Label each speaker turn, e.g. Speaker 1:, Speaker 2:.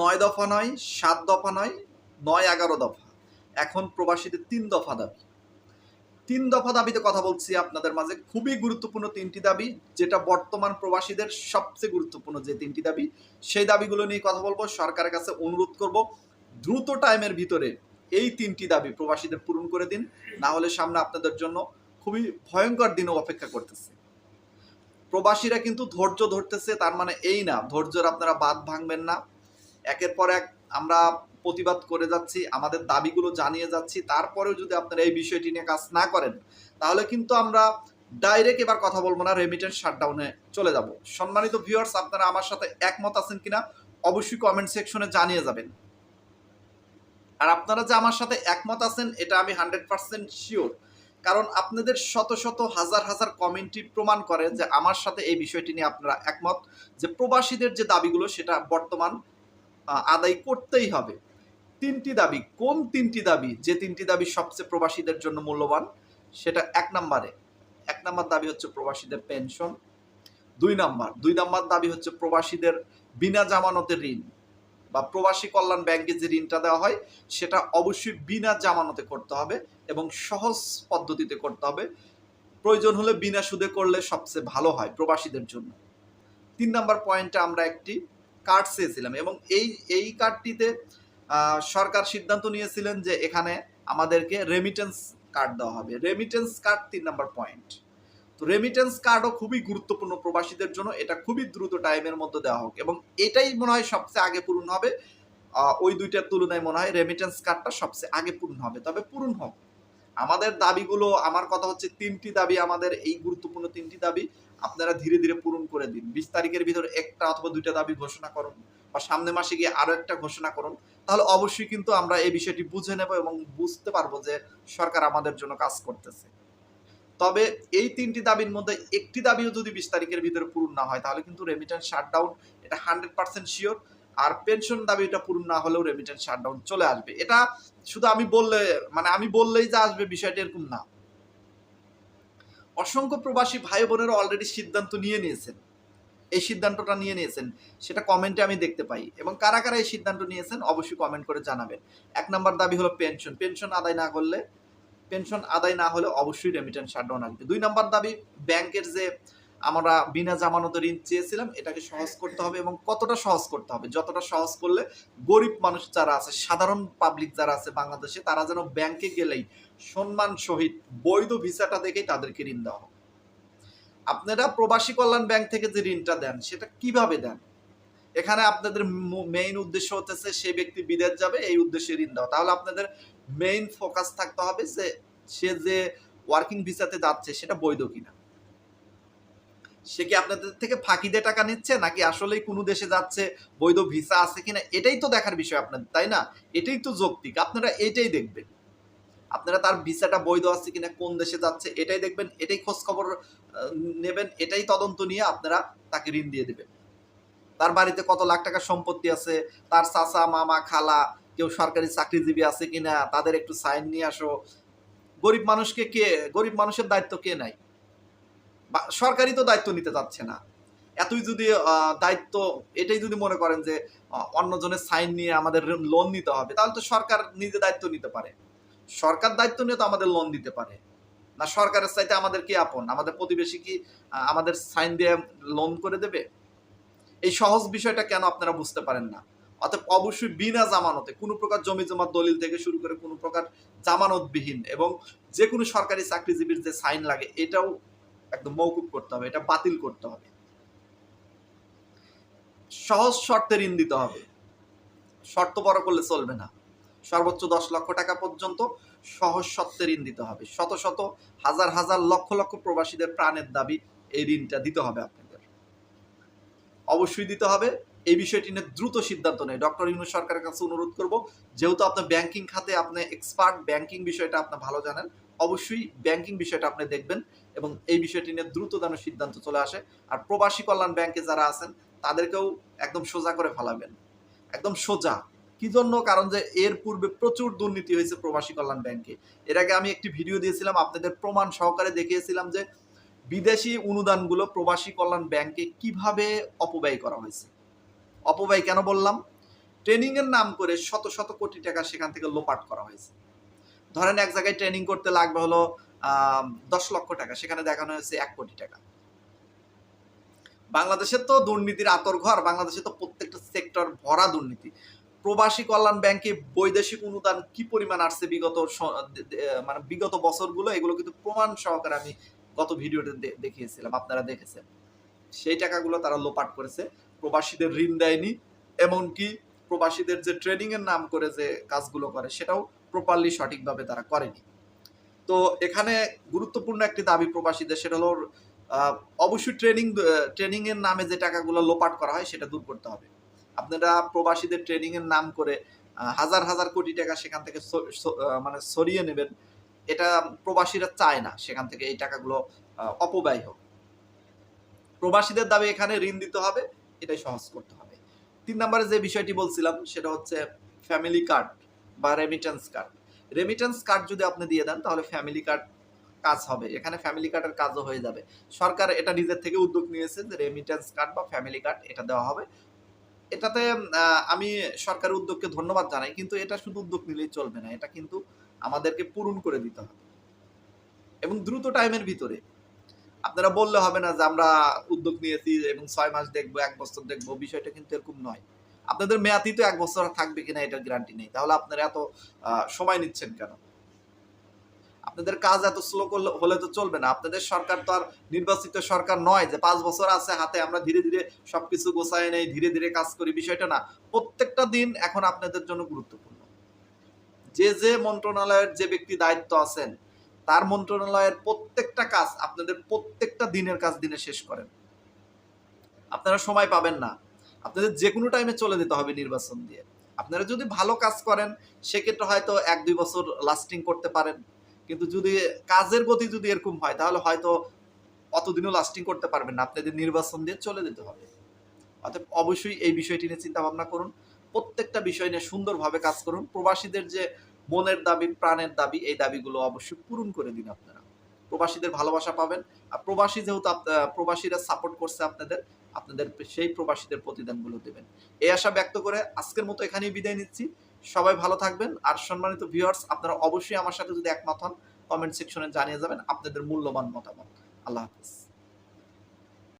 Speaker 1: নয় দফা নয়, সাত দফা নয় নয় এগারো দফা। এখন প্রবাসীদের তিন দফা দাবি। তিন দফা দাবিতে কথা বলছি আপনাদের মাঝে। খুবই গুরুত্বপূর্ণ তিনটি দাবি, যেটা বর্তমান প্রবাসীদের সবচেয়ে গুরুত্বপূর্ণ যে তিনটি দাবি, সেই দাবিগুলো নিয়ে কথা বলব। সরকারের কাছে অনুরোধ করব, দ্রুত টাইমের ভিতরে এই তিনটি দাবি প্রবাসীদের পূরণ করে দিন। না হলে সামনে আপনাদের জন্য খুবই ভয়ঙ্কর দিনও অপেক্ষা করতেছে। প্রবাসীরা কিন্তু ধৈর্য ধরতেছে, তার মানে এই না, ধৈর্যের আপনারা বাদ ভাঙবেন না। একের পর এক আমরা প্রতিবাদ করে যাচ্ছি, আমাদের দাবিগুলো জানিয়ে যাচ্ছি। তারপরেও যদি আপনারা এই বিষয়টি নিয়ে কাজ না করেন, তাহলে কিন্তু আমরা ডাইরেক্ট এবার কথা বলব না রেমিটেন্স শাটডাউনে চলে যাব। সম্মানিত ভিউয়ার্স আপনারা আমার সাথে একমত আছেন কিনা, অবশ্যই কমেন্ট সেকশনে জানিয়ে যাবেন। আর আপনারা যে আমার সাথে একমত আছেন, এটা আমি হান্ড্রেড পার্সেন্ট শিওর কারণ আপনাদের শত শত, হাজার হাজার কমেন্টই প্রমাণ করে যে আমার সাথে এই বিষয়টি নিয়ে আপনারা একমত। যে প্রবাসীদের যে দাবিগুলো, সেটা বর্তমান আদায় করতেই হবে। তিনটি দাবি, কোন তিনটি দাবি? যে তিনটি দাবি সবচেয়ে প্রবাসীদের জন্য মূল্যবান, সেটা এক নম্বরে। এক নম্বর দাবি হচ্ছে প্রবাসীদের পেনশন। দুই নাম্বার দুই নাম্বার দাবি হচ্ছে প্রবাসীদের বিনা জামানতের ঋণ বা প্রবাসী কল্যাণ ব্যাংকে যে ঋণটা দেওয়া হয়, সেটা অবশ্যই বিনা জামানতে করতে হবে এবং সহজ পদ্ধতিতে করতে হবে। প্রয়োজন হলে বিনা সুদে করলে সবচেয়ে ভালো হয় প্রবাসীদের জন্য। তিন নাম্বার পয়েন্টে আমরা একটি কার্ড চেয়েছিলাম এবং এই এই কার্ডটিতে সরকার সিদ্ধান্ত নিয়েছিলেন যে এখানে আমাদেরকে রেমিটেন্স কার্ড দেওয়া হবে। রেমিটেন্স কার্ড তিন নম্বর পয়েন্ট তো রেমিটেন্স কার্ডও খুবই গুরুত্বপূর্ণ প্রবাসীদের জন্য। এটা খুবই দ্রুত টাইমের মধ্যে দেওয়া হোক এবং এটাই মনে হয় সবচেয়ে আগে পূরণ হবে। ওই দুইটার তুলনায় মনে হয় রেমিটেন্স কার্ডটা সবচেয়ে আগে পূরণ হবে। তবে পূরণ হোক। আমাদের দাবিগুলো, আমার কথা হচ্ছে তিনটি দাবি আমাদের, এই গুরুত্বপূর্ণ তিনটি দাবি। আপনারা ধীরে ধীরে পূরণ করে দিন। বিশ তারিখের ভিতরে একটা অথবা দুইটা দাবি ঘোষণা করুন বা সামনে মাসে গিয়ে আরও একটা ঘোষণা করুন। তাহলে অবশ্যই কিন্তু আমরা এই বিষয়টি বুঝে নেব এবং বুঝতে পারব যে সরকার আমাদের জন্য কাজ করতেছে। তবে এই তিনটি দাবির মধ্যে একটি দাবিও যদি বিশ তারিখের ভিতরে পূরণ না হয়, তাহলে কিন্তু রেমিটেন্স শাটডাউন এটা হান্ড্রেড পার্সেন্ট শিওর আর পেনশন দাবিটা পূরণ না হলেও রেমিটেন্স শাটডাউন চলে আসবে। এটা শুধু আমি বললে মানে আমি বললেই যে আসবে বিষয়টা এরকম না। অসংখ্য প্রবাসী ভাই বোনেরা অলরেডি সিদ্ধান্ত নিয়ে নিয়েছেন। এই সিদ্ধান্তটা নিয়ে নিয়েছেন, সেটা কমেন্টে আমি দেখতে পাই। এবং কারা কারা এই সিদ্ধান্ত নিয়েছেন অবশ্যই কমেন্ট করে জানাবেন। এক নম্বর দাবি হলো পেনশন পেনশন আদায় না করলে পেনশন আদায় না হলে অবশ্যই রেমিটেন্স শাটডাউন আসবে। দুই নম্বর দাবি ব্যাংকের যে আমরা বিনা জামানত ঋণ চেয়েছিলাম, এটাকে সহজ করতে হবে এবং কতটা সহজ করতে হবে? যতটা সহজ করলে গরিব মানুষ যারা আছে, সাধারণ পাবলিক যারা আছে বাংলাদেশে, তারা যেন ব্যাংকে গেলেই সম্মান সহিত বৈধ ভিসাটা দেখেই তাদেরকে ঋণ দেওয়া হবে আপনারা প্রবাসী কল্যাণ ব্যাংক থেকে যে ঋণটা দেন, সেটা কীভাবে দেন? এখানে আপনাদের মেইন উদ্দেশ্য হতেছে সেই ব্যক্তি বিদেশ যাবে, এই উদ্দেশ্যে ঋণ দেওয়া। তাহলে আপনাদের মেইন ফোকাস থাকতে হবে যে সে যে ওয়ার্কিং ভিসাতে যাচ্ছে, সেটা বৈধ কিনা। সে কি আপনাদের থেকে ফাঁকি দিয়ে টাকা নিচ্ছে নাকি আসলেই কোনো দেশে যাচ্ছে, বৈধ ভিসা আছে কিনা? এটাই তো দেখার বিষয় আপনাদের, তাই না? এটাই তো যৌক্তিক, আপনারা এটাই দেখবেন। আপনারা তার ভিসাটা বৈধ আছে কিনা, কোন দেশে যাচ্ছে, এটাই দেখবেন, এটাই খোঁজ খবর নেবেন, এটাই তদন্ত নিয়ে আপনারা তাকে ঋণ দিয়ে দেবেন। তার বাড়িতে কত লাখ টাকা সম্পত্তি আছে, তার চাচা, মামা, খালা, কেউ সরকারি চাকরিজীবী আছে কিনা, তাদের একটু সাইন নিয়ে আসো। গরিব মানুষকে কে, গরিব মানুষের দায়িত্ব কে নাই বা- সরকারি তো দায়িত্ব নিতে চাচ্ছে না। এতই যদি দায়িত্ব, এটাই যদি মনে করেন যে অন্যজনের সাইন নিয়ে আমাদের লোন নিতে হবে, তাহলে তো সরকার নিজে দায়িত্ব নিতে পারে। সরকার দায়িত্ব নিয়ে তো আমাদের লোন দিতে পারে। না, সরকারের চাইতে আমাদের কি আপন? আমাদের প্রতিবেশী কি আমাদের সাইন দিয়ে লোন করে দেবে? এই সহজ বিষয়টা কেন আপনারা বুঝতে পারেন না? অর্থাৎ অবশ্যই বিনা জামানতে, কোনো প্রকার জমি জমা দলিল থেকে শুরু করে কোনো প্রকার জামানতবিহীন এবং যে কোনো সরকারি চাকরিজীবীর যে সাইন লাগে, এটাও একদম মৌকুব করতে হবে, এটা বাতিল করতে হবে। সহজ শর্তে ঋণ দিতে হবে। শর্ত বড় করলে চলবে না। সর্বোচ্চ দশ লক্ষ টাকা পর্যন্ত সহজ শর্তে ঋণ দিতে হবে। শত শত, হাজার হাজার, লক্ষ লক্ষ প্রবাসীদের প্রাণের দাবি এই ঋণটা দিতে হবে আপনাদের। অবশ্যই দিতে হবে। এই বিষয়টি নিয়ে দ্রুত সিদ্ধান্ত নেয়। ডক্টর ইউনুস সরকারের কাছে অনুরোধ করব, যেহেতু আপনার ব্যাংকিং খাতে আপনি এক্সপার্ট ব্যাংকিং বিষয়টা আপনি ভালো জানেন, অবশ্যই ব্যাংকিং বিষয়টা আপনি দেখবেন এবং এই বিষয়টি নিয়ে দ্রুত যেন সিদ্ধান্ত চলে আসে। আর প্রবাসী কল্যাণ ব্যাংকে যারা আছেন, তাদেরকেও একদম সোজা করে ফেলাবেন। একদম সোজা। কি জন্য? কারণ যে এর পূর্বে প্রচুর দুর্নীতি হয়েছে প্রবাসী কল্যাণ ব্যাংকে। এর আগে আমি একটি ভিডিও দিয়েছিলাম, আপনাদের প্রমাণ সহকারে দেখিয়েছিলাম যে বিদেশি অনুদানগুলো প্রবাসী কল্যাণ ব্যাংকে কীভাবে অপব্যয় করা হয়েছে। অপব্যয় কেন বললাম? ট্রেনিং এর নাম করে শত শত কোটি টাকা সেখান থেকে লোপাট করা হয়েছে। ধরেন এক জায়গায় ট্রেনিং করতে লাগবে হলো দশ লক্ষ টাকা, সেখানে দেখানো হয়েছে এক কোটি টাকা। বাংলাদেশের তো দুর্নীতির আতর ঘর, বাংলাদেশে তো প্রত্যেকটা সেক্টর ভরা দুর্নীতি। প্রবাসী কল্যাণ ব্যাংকে বৈদেশিক অনুদান কি পরিমাণ আসছে বিগত মানে বিগত বছরগুলো, এগুলো কিন্তু প্রমাণ সহকারে আমি গত ভিডিওতে দেখিয়েছিলাম, আপনারা দেখেছেন। সেই টাকাগুলো তারা লোপাট করেছে। প্রবাসীদের ঋণ দেয়নি, এমনকি প্রবাসীদের যে ট্রেনিং এর নাম করে যে কাজগুলো করে, সেটাও প্রপারলি সঠিকভাবে তারা করেনি। তো এখানে গুরুত্বপূর্ণ একটি দাবি প্রবাসীদের, সেটা হলো অবশ্যই ট্রেনিং ট্রেনিং এর নামে যে টাকাগুলো লোপাট করা হয়, সেটা দূর করতে হবে। আপনারা প্রবাসীদের ট্রেনিং এর নাম করে হাজার হাজার কোটি টাকা সেখান থেকে মানে সরিয়ে নেবেন, এটা প্রবাসীরা চায় না, সেখান থেকে এই টাকাগুলো অপব্যয় হোক। প্রবাসীদের দাবি এখানে ঋণ দিতে হবে এটাই সহজ করতে হবে। তিন নম্বরে যে বিষয়টি বলছিলাম, সেটা হচ্ছে ফ্যামিলি কার্ড বা রেমিটেন্স কার্ড রেমিটেন্স কার্ড যদি আপনি দিয়ে দেন, তাহলে ফ্যামিলি কার্ড কাজ হবে। এখানে ফ্যামিলি কার্ডের কাজও হয়ে যাবে। সরকার এটা নিজের থেকে উদ্যোগ নিয়েছে যে রেমিটেন্স কার্ড বা ফ্যামিলি কার্ড এটা দেওয়া হবে। এটাতে আমি সরকারের উদ্যোগকে ধন্যবাদ জানাই, কিন্তু এটা শুধু উদ্যোগ নিলেই চলবে না, এটা কিন্তু আমাদেরকে পূরণ করে দিতে হবে। এবং দ্রুত টাইমের ভিতরে আপনারা বললে হবে না যে আমরা উদ্যোগ নিয়েছি এবং ছয় মাস দেখব, এক বছর দেখব, বিষয়টা কিন্তু এরকম নয়। আপনাদের মেয়াদি তো এক বছর থাকবে কিনা এটার গ্যারান্টি নেই। তাহলে আপনারা এত সময় নিচ্ছেন কেন? আপনাদের কাজ এত স্লো করলে, হলে তো চলবে না। আপনাদের সরকার তো আর নির্বাচিত সরকার নয় যে পাঁচ বছর আছে হাতে, আমরা ধীরে ধীরে সবকিছু গোছায় নেই, ধীরে ধীরে কাজ করি, বিষয়টা না। প্রত্যেকটা দিন এখন আপনাদের জন্য গুরুত্বপূর্ণ। যে যে মন্ত্রণালয়ের যে ব্যক্তি দায়িত্ব আছেন তার মন্ত্রণালয়ের প্রত্যেকটা কাজ আপনাদের প্রত্যেকটা দিনের কাজ দিনে শেষ করেন। আপনারা সময় পাবেন না। আপনাদের যে কোনো টাইমে চলে যেতে হবে নির্বাচন দিয়ে। আপনারা যদি ভালো কাজ করেন, সেক্ষেত্রে হয়তো এক, দুই বছর লাস্টিং করতে পারেন। কিন্তু যদি কাজের গতি যদি এরকম হয়, তাহলে হয়তো অতদিনও লাস্টিং করতে পারবেন না। আপনাদের নির্বাচন দিয়ে চলে যেতে হবে। অতএব অবশ্যই এই বিষয়টি নিয়ে চিন্তা ভাবনা করুন। প্রত্যেকটা বিষয় নিয়ে সুন্দরভাবে কাজ করুন। প্রবাসীদের যে মনের দাবি, প্রাণের দাবি, এই দাবিগুলো অবশ্যই পূরণ করে দিন আপনারা। প্রবাসীদের ভালোবাসা পাবেন। আর প্রবাসী যেহেতু প্রবাসীরা সাপোর্ট করছে আপনাদের আপনাদের সেই প্রবাসীদের প্রতিদানগুলো দেবেন। এই আশা ব্যক্ত করে আজকের মতো এখানেই বিদায় নিচ্ছি। সবাই ভালো থাকবেন। আর সম্মানিত ভিউয়ার্স আপনারা অবশ্যই আমার সাথে যদি একমত হন কমেন্ট সেকশনে জানিয়ে যাবেন আপনাদের মূল্যবান মতামত। আল্লাহ হাফিজ।